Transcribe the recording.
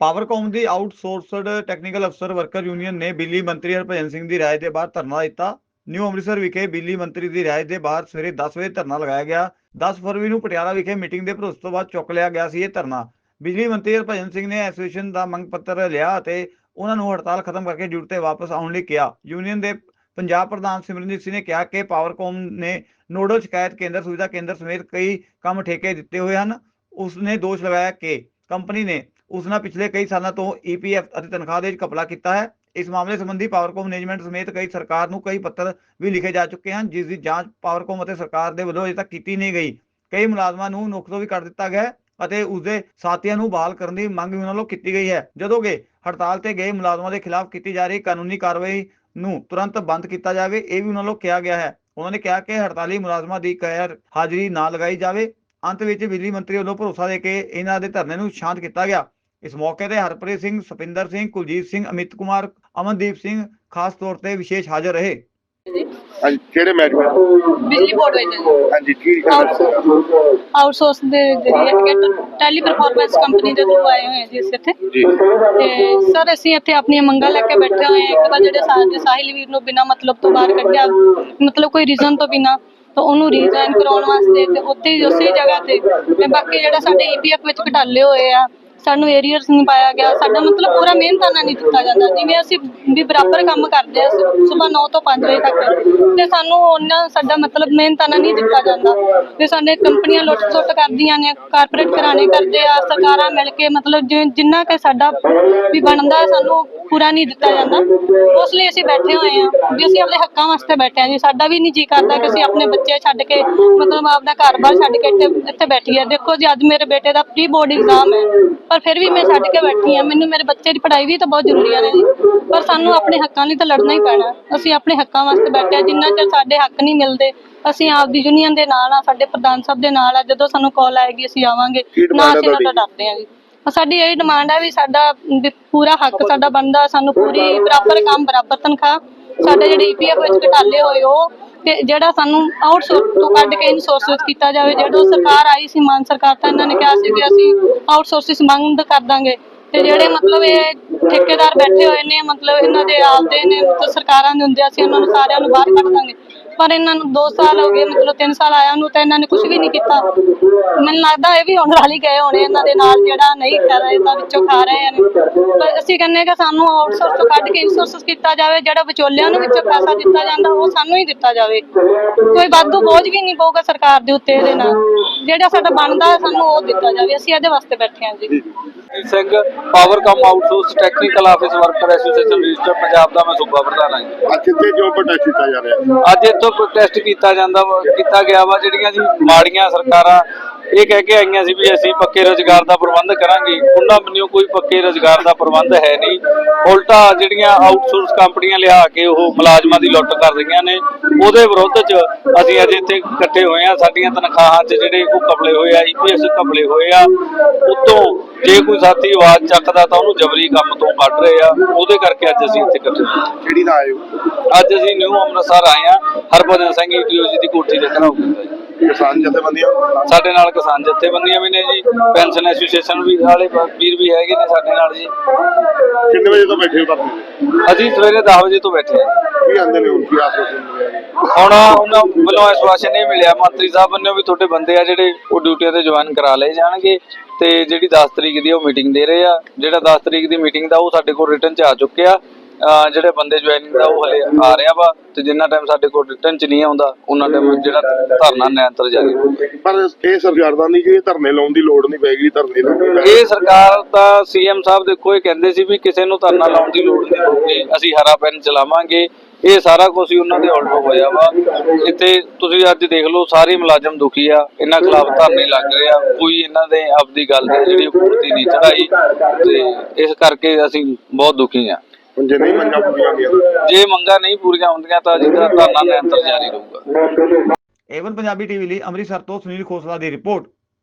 Powercom ਦੀ outsourced technical ਅਫਸਰ worker union ਨੇ ਬਿਜਲੀ ਮੰਤਰੀ ਹਰਭਜਨ ਸਿੰਘ ਦੀ ਰਾਏ ਦੇ ਬਾਹਰ ਧਰਨਾ ਦਿੱਤਾ। ਨਿਊ ਅੰਮ੍ਰਿਤਸਰ ਵਿਖੇ ਬਿਜਲੀ ਮੰਤਰੀ ਦੀ ਰਾਏ ਦੇ ਬਾਹਰ ਸਵੇਰੇ 10 ਵਜੇ ਧਰਨਾ ਲਗਾਇਆ ਗਿਆ। 10 ਫਰਵਰੀ ਨੂੰ ਪਟਿਆਲਾ ਵਿਖੇ ਮੀਟਿੰਗ ਦੇ ਭਰੋਸੇ ਤੋਂ ਬਾਅਦ ਚੁੱਕ ਲਿਆ ਗਿਆ ਸੀ ਇਹ ਧਰਨਾ। ਬਿਜਲੀ ਮੰਤਰੀ ਹਰਭਜਨ ਸਿੰਘ ਨੇ ਐਸੋਸੀਏਸ਼ਨ ਦਾ ਮੰਗ ਪੱਤਰ ਲਿਆ ਅਤੇ ਉਹਨਾਂ ਨੂੰ ਹੜਤਾਲ ਖਤਮ ਕਰਕੇ ਡਿਊਟੀ ਤੇ ਵਾਪਸ ਆਉਣ ਲਈ ਕਿਹਾ। ਯੂਨੀਅਨ ਦੇ ਪੰਜਾਬ ਪ੍ਰਧਾਨ ਸਿਮਰਨਜੀਤ ਸਿੰਘ ਨੇ ਕਿਹਾ ਕਿ ਪਾਵਰਕੌਮ ਨੇ ਨੋਡਲ ਸ਼ਿਕਾਇਤ ਕੇਂਦਰ, ਸੁਵਿਧਾ ਕੇਂਦਰ ਸਮੇਤ ਕਈ ਕੰਮ ਠੇਕੇ ਦਿੱਤੇ ਹੋਏ ਹਨ। ਉਸਨੇ ਦੋਸ਼ ਲਗਾਇਆ ਕਿ ਕੰਪਨੀ ਨੇ ਉਸ ਨਾਲ ਪਿਛਲੇ ਕਈ ਸਾਲਾਂ ਤੋਂ ਈਪੀਐਫ ਅਤੇ ਤਨਖਾਹ ਦੇ ਵਿੱਚ ਘਪਲਾ ਕੀਤਾ ਹੈ। ਇਸ ਮਾਮਲੇ ਸੰਬੰਧੀ ਪਾਵਰਕੋਮ ਮੈਨੇਜਮੈਂਟ ਸਮੇਤ ਕਈ ਸਰਕਾਰ ਨੂੰ ਕਈ ਪੱਤਰ ਵੀ ਲਿਖੇ ਜਾ ਚੁੱਕੇ ਹਨ ਜਿਸ ਦੀ ਜਾਂਚ ਪਾਵਰਕੋਮ ਅਤੇ ਸਰਕਾਰ ਦੇ ਵੱਲੋਂ ਅਜੇ ਤੱਕ ਕੀਤੀ ਨਹੀਂ ਗਈ। ਕਈ ਮੁਲਾਜ਼ਮਾਂ ਨੂੰ ਨੌਕਰੀ ਵੀ ਕੱਢ ਦਿੱਤਾ ਗਿਆ ਹੈ ਅਤੇ ਉਸਦੇ ਸਾਥੀਆਂ ਨੂੰ ਬਹਾਲ ਕਰਨ ਦੀ ਮੰਗ ਵੀ ਉਹਨਾਂ ਵੱਲੋਂ ਕੀਤੀ ਗਈ ਹੈ। ਜਦੋਂ ਕਿ ਹੜਤਾਲ ਤੇ ਗਏ ਮੁਲਾਜ਼ਮਾਂ ਦੇ ਖਿਲਾਫ ਕੀਤੀ ਜਾ ਰਹੀ ਕਾਨੂੰਨੀ ਕਾਰਵਾਈ ਨੂੰ ਤੁਰੰਤ ਬੰਦ ਕੀਤਾ ਜਾਵੇ, ਇਹ ਵੀ ਉਹਨਾਂ ਵੱਲੋਂ ਕਿਹਾ ਗਿਆ ਹੈ। ਉਹਨਾਂ ਨੇ ਕਿਹਾ ਕਿ ਹੜਤਾਲੀ ਮੁਲਾਜ਼ਮਾਂ ਦੀ ਗੈਰ ਹਾਜ਼ਰੀ ਨਾ ਲਗਾਈ ਜਾਵੇ। ਅੰਤ ਵਿੱਚ ਬਿਜਲੀ ਮੰਤਰੀ ਵੱਲੋਂ ਭਰੋਸਾ ਦੇ ਕੇ ਇਹਨਾਂ ਦੇ ਧਰਨੇ ਨੂੰ ਸ਼ਾਂਤ ਕੀਤਾ ਗਿਆ। ਇਸ ਮੌਕੇ ਤੇ ਹਰਪ੍ਰੀਤ ਸਿੰਘ ਸਪਿੰਦਰ ਸਿੰਘ ਕੁਲਜੀਤ ਸਿੰਘ ਅਮਿਤ ਕੁਮਾਰ ਅਮਨਦੀਪ ਸਿੰਘ ਖਾਸ ਤੌਰ ਤੇ ਵਿਸ਼ੇਸ਼ ਹਾਜ਼ਰ ਰਹੇ। ਹਾਂਜੀ ਕਿਹੜੇ ਮਹਿਕਮੇ ਬਿਜਲੀ ਬੋਰਡ ਵਿੱਚ। ਹਾਂਜੀ ਕੀ ਕਰਨਾ ਆਊਟਸੋਰਸ ਦੇ ਜਰੀਏ ਹੈਗੇ ਟੈਲੀ ਪਰਫਾਰਮੈਂਸ ਕੰਪਨੀ ਦੇ ਥਰੂ ਆਏ ਹੋਏ ਹਾਂ ਜੀ ਅਸੀਂ ਇੱਥੇ। ਜੀ। ਤੇ ਸਰ ਅਸੀਂ ਇੱਥੇ ਆਪਣੀਆਂ ਮੰਗਾਂ ਲੈ ਕੇ ਬੈਠੇ ਹੋਏ ਇੱਕ ਤਾਂ ਜਿਹੜੇ ਸਾਡੇ ਸਾਹਿਲ ਵੀਰ ਨੂੰ ਬਿਨਾਂ ਮਤਲਬ ਤੋਂ ਬਾਹਰ ਕੱਢਿਆ ਮਤਲਬ ਕੋਈ ਰੀਜ਼ਨ ਤੋਂ ਬਿਨਾਂ ਤਾਂ ਉਹਨੂੰ ਰੀਜ਼ਾਈਨ ਕਰਾਉਣ ਵਾਸਤੇ ਤੇ ਉੱਥੇ ਹੀ ਉਸੇ ਜਗ੍ਹਾ ਤੇ। ਤੇ ਬਾਕੀ ਜਿਹੜਾ ਸਾਡੇ ਈਪੀਐਫ ਵਿੱਚ ਘਟਾਲੇ ਹੋਏ ਆ ਸਾਨੂੰ ਏਰੀਅਰਸ ਨਹੀਂ ਪਾਇਆ ਗਿਆ। ਸਾਡਾ ਮਤਲਬ ਪੂਰਾ ਮਿਹਨਤਾਨਾ ਨਹੀਂ ਦਿੱਤਾ ਜਾਂਦਾ। ਜਿਵੇਂ ਅਸੀਂ ਵੀ ਬਰਾਬਰ ਕੰਮ ਕਰਦੇ ਆ ਸਵੇਰ 9 ਤੋਂ 5 ਵਜੇ ਤੱਕ। ਤੇ ਸਾਨੂੰ ਉਹਨਾਂ ਸਾਡਾ ਮਤਲਬ ਮਿਹਨਤਾਨਾ ਨਹੀਂ ਦਿੱਤਾ ਜਾਂਦਾ। ਤੇ ਸਾਡੇ ਕੰਪਨੀਆਂ ਲੁੱਟ ਸੁੱਟ ਕਰਦੀਆਂ ਨੇ, ਕਾਰਪੋਰੇਟ ਘਰਾਣੇ ਕਰਦੇ ਆ, ਸਰਕਾਰਾਂ ਮਿਲ ਕੇ ਮਤਲਬ ਜਿੰਨਾ ਕਿ ਸਾਡਾ ਵੀ ਬਣਦਾ, ਸਾਨੂੰ ਪੂਰਾ ਨਹੀਂ ਦਿੱਤਾ ਜਾਂਦਾ। ਉਸ ਲਈ ਅਸੀਂ ਬੈਠੇ ਹੋਏ ਹਾਂ ਵੀ ਅਸੀਂ ਆਪਣੇ ਹੱਕਾਂ ਵਾਸਤੇ ਬੈਠੇ ਹਾਂ ਜੀ। ਸਾਡਾ ਵੀ ਨਹੀਂ ਜੀ ਕਰਦਾ ਕਿ ਅਸੀਂ ਆਪਣੇ ਬੱਚੇ ਛੱਡ ਕੇ ਮਤਲਬ ਆਪਦਾ ਘਰ-ਬਾਰ ਛੱਡ ਕੇ ਇੱਥੇ ਇੱਥੇ ਬੈਠੀ ਆ ਦੇਖੋ ਜੀ, ਅੱਜ ਮੇਰੇ ਬੇਟੇ ਦਾ ਪ੍ਰੀ ਬੋਰਡ ਐਗਜ਼ਾਮ ਹੈ। ਪਰ ਫਿਰ ਵੀ ਮੈਂ ਛੱਡ ਕੇ ਬੈਠੀ ਆ ਮੈਨੂੰ ਮੇਰੇ ਬੱਚੇ ਦੀ ਪੜ੍ਹਾਈ ਵੀ ਤਾਂ ਬਹੁਤ ਜ਼ਰੂਰੀ ਹੈ ਜੀ। ਪਰ ਸਾਨੂੰ ਆਪਣੇ ਹੱਕਾਂ ਲਈ ਤਾਂ ਲੜਨਾ ਹੀ ਪੈਣਾ। ਅਸੀਂ ਆਪਣੇ ਹੱਕਾਂ ਵਾਸਤੇ ਬੈਠੇ ਆ ਜਿੰਨਾ ਚਿਰ ਸਾਡੇ ਹੱਕ ਨਹੀਂ ਮਿਲਦੇ, ਅਸੀਂ ਆਪਦੀ ਯੂਨੀਅਨ ਦੇ ਨਾਲ ਆ ਸਾਡੇ ਪ੍ਰਧਾਨ ਸਾਹਿਬ ਦੇ ਨਾਲ ਆ ਜਦੋਂ ਸਾਨੂੰ ਕਾਲ ਆਏਗੀ, ਅਸੀਂ ਆਵਾਂਗੇ। ਨਾ ਅਸੀਂ ਨਾ ਤੋਂ ਡਰਦੇ ਹਾਂ ਜੀ। ਸਾਡੀ ਇਹ ਡਿਮਾਂਡ ਹੈ ਵੀ ਸਾਡਾ, ਵੀ ਪੂਰਾ ਹੱਕ ਸਾਡਾ ਬਣਦਾ, ਸਾਨੂੰ ਪੂਰੀ ਬਰਾਬਰ ਕੰਮ, ਬਰਾਬਰ ਤਨਖਾਹ, ਸਾਡੇ ਜਿਹੜੇ ਈਪੀਐਫ ਵਿੱਚ ਘਟਾਲੇ ਹੋਏ ਉਹ, ਤੇ ਜਿਹੜਾ ਸਾਨੂੰ ਆਊਟਸੋਰਸ ਤੋਂ ਕੱਢ ਕੇ ਇਨਸੋਰਸ ਵਿੱਚ ਕੀਤਾ ਜਾਵੇ ਜਦੋਂ ਸਰਕਾਰ ਆਈ ਸੀ, ਮਾਨ ਸਰਕਾਰ ਤਾਂ ਇਹਨਾਂ ਨੇ ਕਿਹਾ ਸੀ ਕਿ ਅਸੀਂ ਆਊਟਸੋਰਸਿਸ ਮੰਗ ਕਰ ਦਾਂਗੇ। ਤੇ ਜਿਹੜੇ ਮਤਲਬ ਇਹ ਠੇਕੇਦਾਰ ਬੈਠੇ ਹੋਏ ਨੇ, ਮਤਲਬ ਇਹਨਾਂ ਦੇ ਆਪਦੇ ਨੇ, ਮਤਲਬ ਸਰਕਾਰਾਂ ਦੇ ਹੁੰਦੇ ਅਸੀਂ ਉਹਨਾਂ ਨੂੰ ਸਾਰਿਆਂ ਨੂੰ ਬਾਹਰ ਕੱਢ ਦਾਂਗੇ। ਪਰ ਇਹਨਾਂ ਨੂੰ 2 ਸਾਲ ਹੋ ਗਏ, ਮਤਲਬ 3 ਸਾਲ ਆਇਆ ਨੂੰ ਤਾਂ ਇਹਨਾਂ ਨੇ ਕੁਝ ਵੀ ਨਹੀਂ ਕੀਤਾ। ਮੈਨੂੰ ਲੱਗਦਾ ਇਹ ਵੀ ਹੁਣ ਰਲ ਗਏ ਹੋਣੇ ਇਹਨਾਂ ਦੇ ਨਾਲ ਜਿਹੜਾ ਨਹੀਂ ਕਰ ਰਹੇ ਤਾਂ ਵਿੱਚੋਂ ਖਾ ਰਹੇ ਨੇ। ਪਰ ਅਸੀਂ ਕਹਿੰਦੇ ਕਿ ਸਾਨੂੰ ਆਊਟਸੋਰਸ ਤੋਂ ਕੱਢ ਕੇ ਇਨਸੋਰਸ ਕੀਤਾ ਜਾਵੇ, ਜਿਹੜਾ ਵਿਚੋਲਿਆਂ ਨੂੰ ਵਿੱਚੋਂ ਪੈਸਾ ਦਿੱਤਾ ਜਾਂਦਾ, ਉਹ ਸਾਨੂੰ ਹੀ ਦਿੱਤਾ ਜਾਵੇ। ਕੋਈ ਵਾਧੂ ਬੋਝ ਵੀ ਨਹੀਂ ਪਊਗਾ ਸਰਕਾਰ ਦੇ ਉੱਤੇ ਇਹਦੇ ਨਾਲ। ਜਿਹੜਾ ਸਾਡਾ ਬਣਦਾ ਸਾਨੂੰ ਉਹ ਦਿੱਤਾ ਜਾਵੇ। ਅਸੀਂ ਇਹਦੇ ਵਾਸਤੇ ਬੈਠੇ ਹਾਂ ਜੀ। ਜੀ। Singh Powercom outsource technical office worker association register Punjab ਦਾ ਮੈਂ ਸੂਬਾ ਪ੍ਰਧਾਨ ਹਾਂ ਜੀ। ਅੱਜ ਇੱਥੇ ਕਿਉਂ ਪ੍ਰੋਟੈਸਟ ਕੀਤਾ ਜਾ ਰਿਹਾ? ਅੱਜ ਇੱਥੋਂ ਪ੍ਰੋਟੈਸਟ ਕੀਤਾ ਜਾਂਦਾ ਵਾ- ਕੀਤਾ ਗਿਆ ਵਾ ਜਿਹੜੀਆਂ ਜੀ ਮਾੜੀਆਂ ਸਰਕਾਰਾਂ ਇਹ ਕਹਿ ਕੇ ਆਈਆਂ ਸੀ ਵੀ ਅਸੀਂ ਪੱਕੇ ਰੋਜ਼ਗਾਰ ਦਾ ਪ੍ਰਬੰਧ ਕਰਾਂਗੇ। ਉਹਨਾਂ ਬੰਨਿਓ ਕੋਈ ਪੱਕੇ ਰੋਜ਼ਗਾਰ ਦਾ ਪ੍ਰਬੰਧ ਹੈ ਨਹੀਂ। ਉਲਟਾ ਜਿਹੜੀਆਂ ਆਊਟਸੋਰਸ ਕੰਪਨੀਆਂ ਲਿਆ ਕੇ ਉਹ ਮੁਲਾਜ਼ਮਾਂ ਦੀ ਲੁੱਟ ਕਰ ਰਹੀਆਂ ਨੇ। ਉਹਦੇ ਵਿਰੁੱਧ 'ਚ ਅਸੀਂ ਅੱਜ ਇੱਥੇ ਇਕੱਠੇ ਹੋਏ ਆ ਸਾਡੀਆਂ ਤਨਖਾਹਾਂ 'ਚ ਜਿਹੜੇ ਉਹ ਕਪਲੇ ਹੋਏ ਆ ਈਪੀਐਸ ਕਪਲੇ ਹੋਏ ਆ। ਉਤੋਂ ਜੇ ਕੋਈ ਸਾਥੀ ਆਵਾਜ਼ ਚੱਕਦਾ ਤਾਂ ਉਹਨੂੰ ਜਬਰੀ ਕੰਮ ਤੋਂ ਕੱਢ ਰਹੇ ਆ। ਉਹਦੇ ਕਰਕੇ ਅੱਜ ਅਸੀਂ ਇੱਥੇ ਇਕੱਠੇ। ਕਿਹੜੀ ਦਾ ਆਏ ਹੋ? ਅੱਜ ਅਸੀਂ ਨਿਊ ਅੰਮ੍ਰਿਤਸਰ ਆਏ ਆ ਹਰਭਜਨ ਸਿੰਘ ਈਟੀਓ ਜੀ ਦੀ ਕੋਠੀ ਦੇ ਘਰਾਓ ਕੀਤਾ ਜੀ ਕਿਸਾਨ ਜਥੇਬੰਦੀਆਂ? ਸਾਡੇ ਨਾਲ ਕਿਸਾਨ ਜਥੇਬੰਦੀਆਂ ਵੀ ਨੇ ਜੀ ਪੈਨਸ਼ਨ ਐਸੋਸੀਏਸ਼ਨ ਵੀ ਵਾਲੇ ਵੀਰ ਵੀ ਹੈਗੇ ਨੇ ਸਾਡੇ ਨਾਲ ਜੀ। ਕਿੰਨੇ ਵਜੇ ਤੋਂ ਬੈਠੇ ਹੋ ਧਰਨੇ ਅਸੀਂ ਸਵੇਰੇ 10 ਵਜੇ ਤੋਂ ਬੈਠੇ ਆ ਤੇ? ਕੀ ਆਂਦੇ ਨੇ ਹੁਣ ਕੀ ਆਸਵਾਸਨ ਹੁਣ ਉਹਨਾਂ ਵੱਲੋਂ ਆਸ਼ਵਾਸਨ ਇਹ ਮਿਲਿਆ। ਮੰਤਰੀ ਸਾਹਿਬ ਵੱਲੋਂ ਵੀ ਤੁਹਾਡੇ ਬੰਦੇ ਆ ਜਿਹੜੇ ਉਹ ਡਿਊਟੀ ਤੇ ਜੁਆਇਨ ਕਰਾ ਲਏ ਜਾਣਗੇ ਤੇ ਜਿਹੜੀ 10 ਤਰੀਕ ਦੀ ਉਹ ਮੀਟਿੰਗ ਦੇ ਰਹੇ ਆ। ਜਿਹੜਾ 10 ਤਰੀਕ ਦੀ ਮੀਟਿੰਗ ਦਾ ਉਹ ਸਾਡੇ ਕੋਲ ਰਿਟਰਨ ਚ ਆ ਚੁੱਕਿਆ। ਜਿਹੜੇ ਬੰਦੇ ਜੁਆਇਨਿੰਗ ਦਾ ਉਹ ਹਲੇ ਆ ਰਿਹਾ ਵਾ ਤੇ ਜਿੰਨਾ ਟਾਈਮ ਸਾਡੇ ਕੋਲ ਰਿਟਰਨ ਚ ਨਹੀਂ ਆਉਂਦਾ ਉਹਨਾਂ ਟਾਈਮ ਜਿਹੜਾ ਧਰਨਾ ਨਿਰੰਤਰ ਜਾਰੀ ਪਰ ਇਹ ਸਰਕਾਰ ਦਾ ਨਹੀਂ ਕਿ ਇਹ ਧਰਨੇ ਲਾਉਣ ਦੀ ਲੋੜ ਨਹੀਂ ਪੈਗੀ ਧਰਨੇ ਲਾਉਣ ਇਹ ਸਰਕਾਰ ਤਾਂ ਸੀਐਮ ਸਾਹਿਬ ਦੇਖੋ ਇਹ ਕਹਿੰਦੇ ਸੀ ਵੀ ਕਿਸੇ ਨੂੰ ਧਰਨਾ ਲਾਉਣ ਦੀ ਲੋੜ ਨਹੀਂ ਪਊਗੀ ਅਸੀਂ ਹਰਾ ਪੈਨ ਚਲਾਵਾਂਗੇ। ਇਹ ਸਾਰਾ ਕੁਝ ਹੀ ਉਹਨਾਂ ਦੇ ਉਲਟ ਹੋਇਆ ਵਾ। ਇੱਥੇ ਤੁਸੀਂ ਅੱਜ ਦੇਖ ਲਓ ਸਾਰੇ ਮੁਲਾਜ਼ਮ ਦੁਖੀ ਆ ਇਹਨਾਂ ਖਿਲਾਫ ਧਰਨੇ ਲੱਗ ਰਹੇ ਆ। ਕੋਈ ਇਹਨਾਂ ਦੇ ਆਪਦੀ ਗੱਲ ਦੀ ਜਿਹੜੀ ਪੂਰਤੀ ਨਹੀਂ ਚੜਾਈ ਤੇ ਇਸ ਕਰਕੇ ਅਸੀਂ ਬਹੁਤ ਦੁਖੀ ਆ। ਹੁਣ ਜੇ ਨਹੀਂ ਮੰਗਾਂ ਪੂਰੀਆਂ ਹੁੰਦੀਆਂ ਤਾਂ? ਜੇ ਮੰਗਾਂ ਨਹੀਂ ਪੂਰੀਆਂ ਹੁੰਦੀਆਂ ਤਾਂ ਜਿਹੜਾ ਧਰਨਾ ਨਿਰੰਤਰ ਜਾਰੀ ਰਹੂਗਾ। ਏਵਨ ਪੰਜਾਬੀ ਟੀਵੀ ਲਈ ਅੰਮ੍ਰਿਤਸਰ ਤੋਂ ਸੁਨੀਲ ਖੋਸਲਾ ਦੀ ਰਿਪੋਰਟ।